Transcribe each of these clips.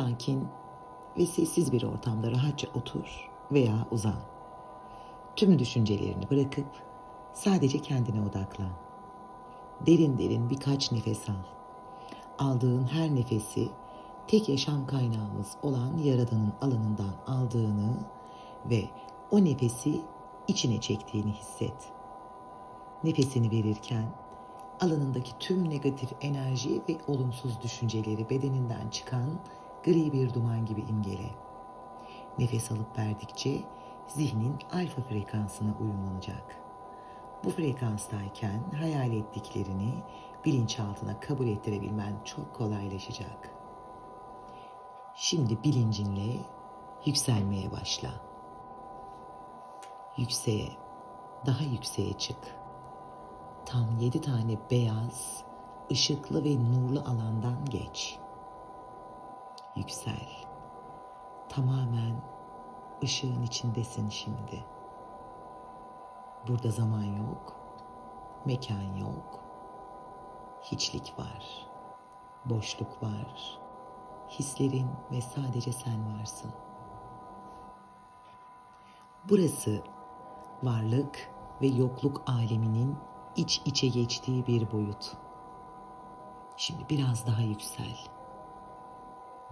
Sakin ve sessiz bir ortamda rahatça otur veya uzan. Tüm düşüncelerini bırakıp sadece kendine odaklan. Derin derin birkaç nefes al. Aldığın her nefesi tek yaşam kaynağımız olan Yaradan'ın alanından aldığını ve o nefesi içine çektiğini hisset. Nefesini verirken alanındaki tüm negatif enerji ve olumsuz düşünceleri bedeninden çıkan gri bir duman gibi imgele. Nefes alıp verdikçe zihnin alfa frekansına uyumlanacak. Bu frekanstayken hayal ettiklerini bilinçaltına kabul ettirebilmen çok kolaylaşacak. Şimdi bilincinle yükselmeye başla. Yükseğe, daha yükseğe çık. Tam yedi tane beyaz, ışıklı ve nurlu alandan geç. Yüksel. Tamamen ışığın içindesin şimdi. Burada zaman yok, mekan yok, hiçlik var, boşluk var, hislerin ve sadece sen varsın. Burası varlık ve yokluk aleminin iç içe geçtiği bir boyut. Şimdi biraz daha yüksel.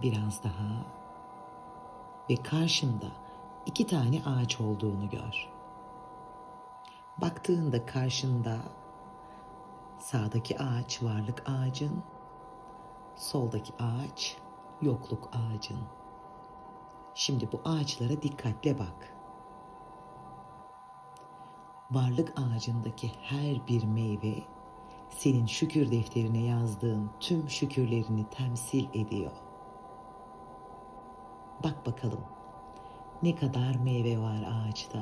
Biraz daha ve karşında iki tane ağaç olduğunu gör. Baktığında karşında sağdaki ağaç varlık ağacın, soldaki ağaç yokluk ağacın. Şimdi bu ağaçlara dikkatle bak. Varlık ağacındaki her bir meyve senin şükür defterine yazdığın tüm şükürlerini temsil ediyor. Bak bakalım ne kadar meyve var ağaçta.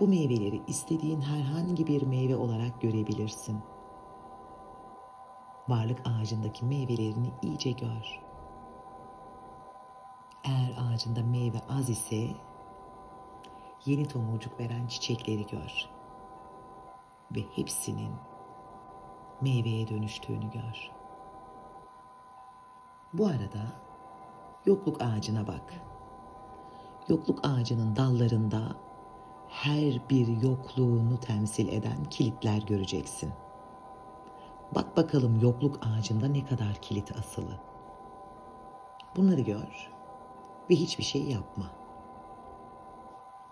Bu meyveleri istediğin herhangi bir meyve olarak görebilirsin. Varlık ağacındaki meyvelerini iyice gör. Eğer ağacında meyve az ise yeni tomurcuk veren çiçekleri gör. Ve hepsinin meyveye dönüştüğünü gör. Bu arada yokluk ağacına bak. Yokluk ağacının dallarında her bir yokluğunu temsil eden kilitler göreceksin. Bak bakalım yokluk ağacında ne kadar kilit asılı. Bunları gör ve hiçbir şey yapma.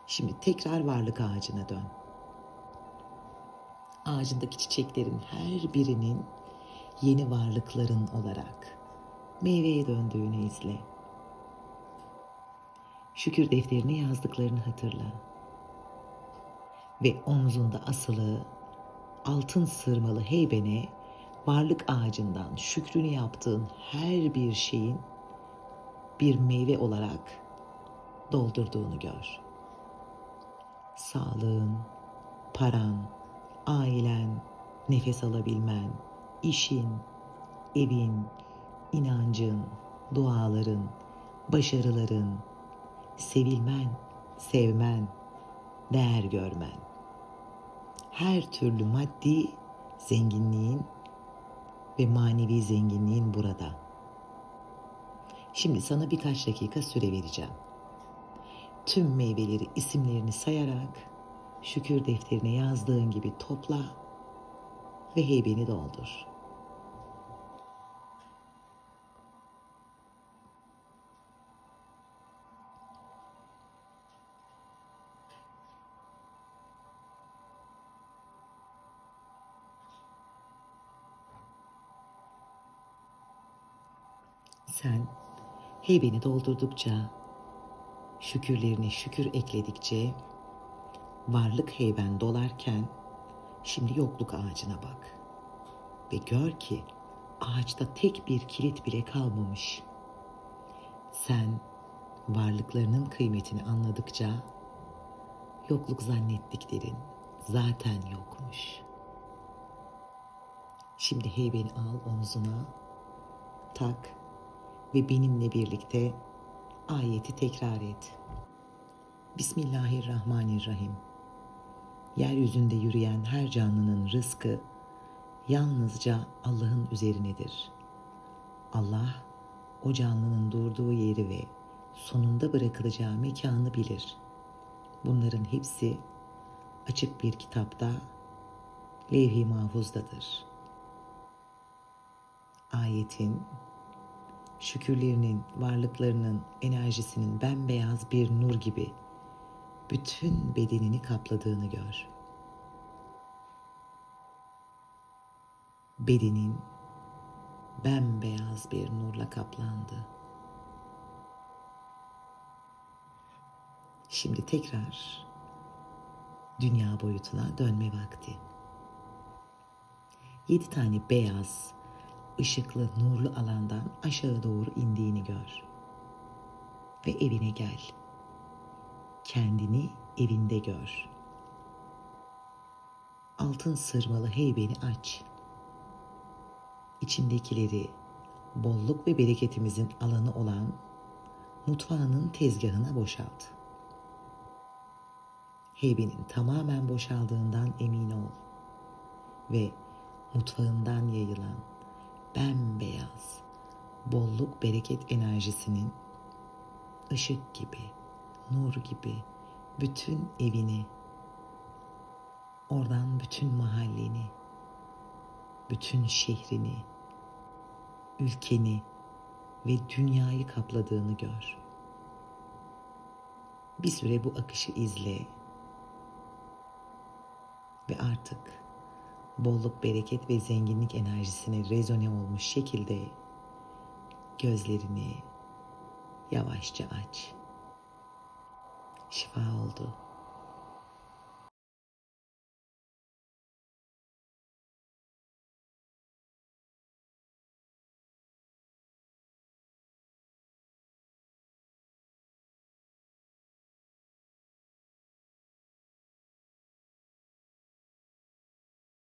Şimdi tekrar varlık ağacına dön. Ağacındaki çiçeklerin her birinin yeni varlıkların olarak meyveye döndüğünü izle. Şükür defterine yazdıklarını hatırla. Ve omzunda asılı altın sırmalı heybene varlık ağacından şükrünü yaptığın her bir şeyin bir meyve olarak doldurduğunu gör. Sağlığın, paran, ailen, nefes alabilmen, işin, evin, inancın, duaların, başarıların, sevilmen, sevmen, değer görmen. Her türlü maddi zenginliğin ve manevi zenginliğin burada. Şimdi sana birkaç dakika süre vereceğim. Tüm meyveleri isimlerini sayarak şükür defterine yazdığın gibi topla ve heybeni doldur. Sen heybeni doldurdukça, şükürlerini şükür ekledikçe, varlık heyben dolarken şimdi yokluk ağacına bak. Ve gör ki ağaçta tek bir kilit bile kalmamış. Sen varlıklarının kıymetini anladıkça yokluk zannettiklerin zaten yokmuş. Şimdi heybeni al omzuna, tak ve benimle birlikte ayeti tekrar et. Bismillahirrahmanirrahim. Yeryüzünde yürüyen her canlının rızkı yalnızca Allah'ın üzerinedir. Allah o canlının durduğu yeri ve sonunda bırakılacağı mekanı bilir. Bunların hepsi açık bir kitapta levh-i mahfuzdadır. Ayetin şükürlerinin, varlıklarının, enerjisinin bembeyaz bir nur gibi bütün bedenini kapladığını gör. Bedenin bembeyaz bir nurla kaplandı. Şimdi tekrar dünya boyutuna dönme vakti. Yedi tane beyaz, ışıklı, nurlu alandan aşağı doğru indiğini gör. Ve evine gel. Kendini evinde gör. Altın sırmalı heybeni aç. İçindekileri bolluk ve bereketimizin alanı olan mutfağının tezgahına boşalt. Heybenin tamamen boşaldığından emin ol ve mutfağından yayılan bembeyaz, bolluk bereket enerjisinin ışık gibi, nur gibi bütün evini, oradan bütün mahalleni, bütün şehrini, ülkeni ve dünyayı kapladığını gör. Bir süre bu akışı izle ve artık bolluk, bereket ve zenginlik enerjisine rezone olmuş şekilde gözlerini yavaşça aç. Şifa oldu.